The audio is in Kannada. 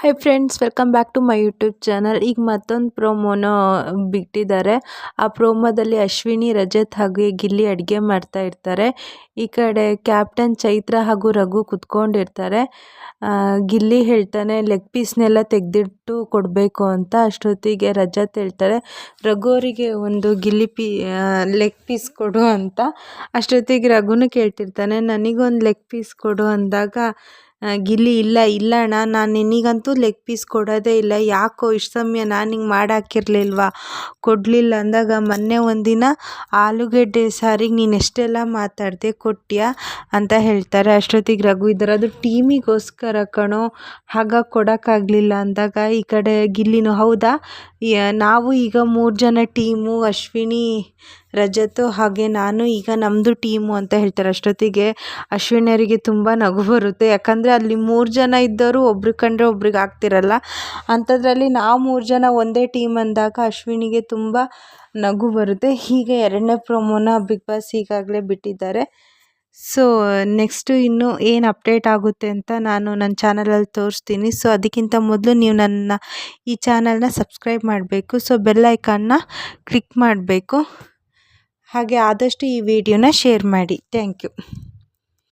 Hi friends welcome back to my YouTube channel ಈಗ ಮತ್ತೊಂದು ಪ್ರೋಮೋನ ಬಿಟ್ಟಿದ್ದಾರೆ. ಆ ಪ್ರೋಮೋದಲ್ಲಿ ಅಶ್ವಿನಿ, ರಜತ್ ಹಾಗೂ ಗಿಲ್ಲಿ ಅಡುಗೆ ಮಾಡ್ತಾ ಇರ್ತಾರೆ. ಈ ಕಡೆ ಕ್ಯಾಪ್ಟನ್ ಚೈತ್ರ ಹಾಗೂ ರಘು ಕುತ್ಕೊಂಡಿರ್ತಾರೆ. ಗಿಲ್ಲಿ ಹೇಳ್ತಾನೆ ಲೆಗ್ ಪೀಸ್ನೆಲ್ಲ ತೆಗೆದಿಟ್ಟು ಕೊಡಬೇಕು ಅಂತ. ಅಷ್ಟೊತ್ತಿಗೆ ರಜತ್ ಹೇಳ್ತಾರೆ, ರಘು ಅವರಿಗೆ ಒಂದು ಗಿಲ್ಲಿ ಪೀ ಲೆಗ್ ಪೀಸ್ ಕೊಡು ಅಂತ. ಅಷ್ಟೊತ್ತಿಗೆ ರಘುನೂ ಕೇಳ್ತಿರ್ತಾನೆ, ನನಗೊಂದು ಲೆಗ್ ಪೀಸ್ ಕೊಡು ಅಂದಾಗ ಗಿಲ್ಲಿ, ಇಲ್ಲ ಇಲ್ಲ ಅಣ್ಣ, ನಾನು ನಿನಗಂತೂ ಲೆಗ್ ಪೀಸ್ ಕೊಡೋದೇ ಇಲ್ಲ. ಯಾಕೋ ಇಷ್ಟು ಸಮಯ ನಾನು ಹಿಂಗೆ ಮಾಡಾಕಿರಲಿಲ್ವಾ? ಕೊಡಲಿಲ್ಲ ಅಂದಾಗ ಮೊನ್ನೆ ಒಂದಿನ ಆಲೂಗಡ್ಡೆ ಸಾರಿಗೆ ನೀನು ಎಷ್ಟೆಲ್ಲ ಮಾತಾಡಿದೆ ಕೊಟ್ಯಾ ಅಂತ ಹೇಳ್ತಾರೆ. ಅಷ್ಟೊತ್ತಿಗೆ ರಘು ಇದ್ದಾರೆ ಅದು ಟೀಮಿಗೋಸ್ಕರ ಕಣೋ ಹಾಗಾಗಿ ಕೊಡೋಕ್ಕಾಗಲಿಲ್ಲ ಅಂದಾಗ ಈ ಕಡೆ ಗಿಲ್ಲಿನೂ ಹೌದಾ? ನಾವು ಈಗ ಮೂರು ಜನ ಟೀಮು, ಅಶ್ವಿನಿ ರಜತು ಹಾಗೆ ನಾನು ಈಗ ನಮ್ಮದು ಟೀಮು ಅಂತ ಹೇಳ್ತಾರೆ. ಅಷ್ಟೊತ್ತಿಗೆ ಅಶ್ವಿನಿಯರಿಗೆ ತುಂಬ ನಗು ಬರುತ್ತೆ. ಯಾಕಂದರೆ ಅಲ್ಲಿ ಮೂರು ಜನ ಇದ್ದವರು ಒಬ್ರಿಗೆ ಕಂಡ್ರೆ ಒಬ್ರಿಗೆ ಆಗ್ತಿರಲ್ಲ. ಅಂಥದ್ರಲ್ಲಿ ನಾವು ಮೂರು ಜನ ಒಂದೇ ಟೀಮ್ ಅಂದಾಗ ಅಶ್ವಿನಿಗೆ ತುಂಬ ನಗು ಬರುತ್ತೆ. ಹೀಗೆ ಎರಡನೇ ಪ್ರೊಮೋನ ಬಿಗ್ ಬಾಸ್ ಈಗಾಗಲೇ ಬಿಟ್ಟಿದ್ದಾರೆ. ಸೊ ನೆಕ್ಸ್ಟು ಇನ್ನು ಏನು ಅಪ್ಡೇಟ್ ಆಗುತ್ತೆ ಅಂತ ನಾನು ನನ್ನ ಚಾನಲಲ್ಲಿ ತೋರಿಸ್ತೀನಿ. ಸೊ ಅದಕ್ಕಿಂತ ಮೊದಲು ನೀವು ನನ್ನ ಈ ಚಾನಲ್ನ ಸಬ್ಸ್ಕ್ರೈಬ್ ಮಾಡಬೇಕು. ಸೊ ಬೆಲ್ ಐಕಾನ್ನ ಕ್ಲಿಕ್ ಮಾಡಬೇಕು. ಹಾಗೆ ಆದಷ್ಟು ಈ ವಿಡಿಯೋನ ಶೇರ್ ಮಾಡಿ. Thank you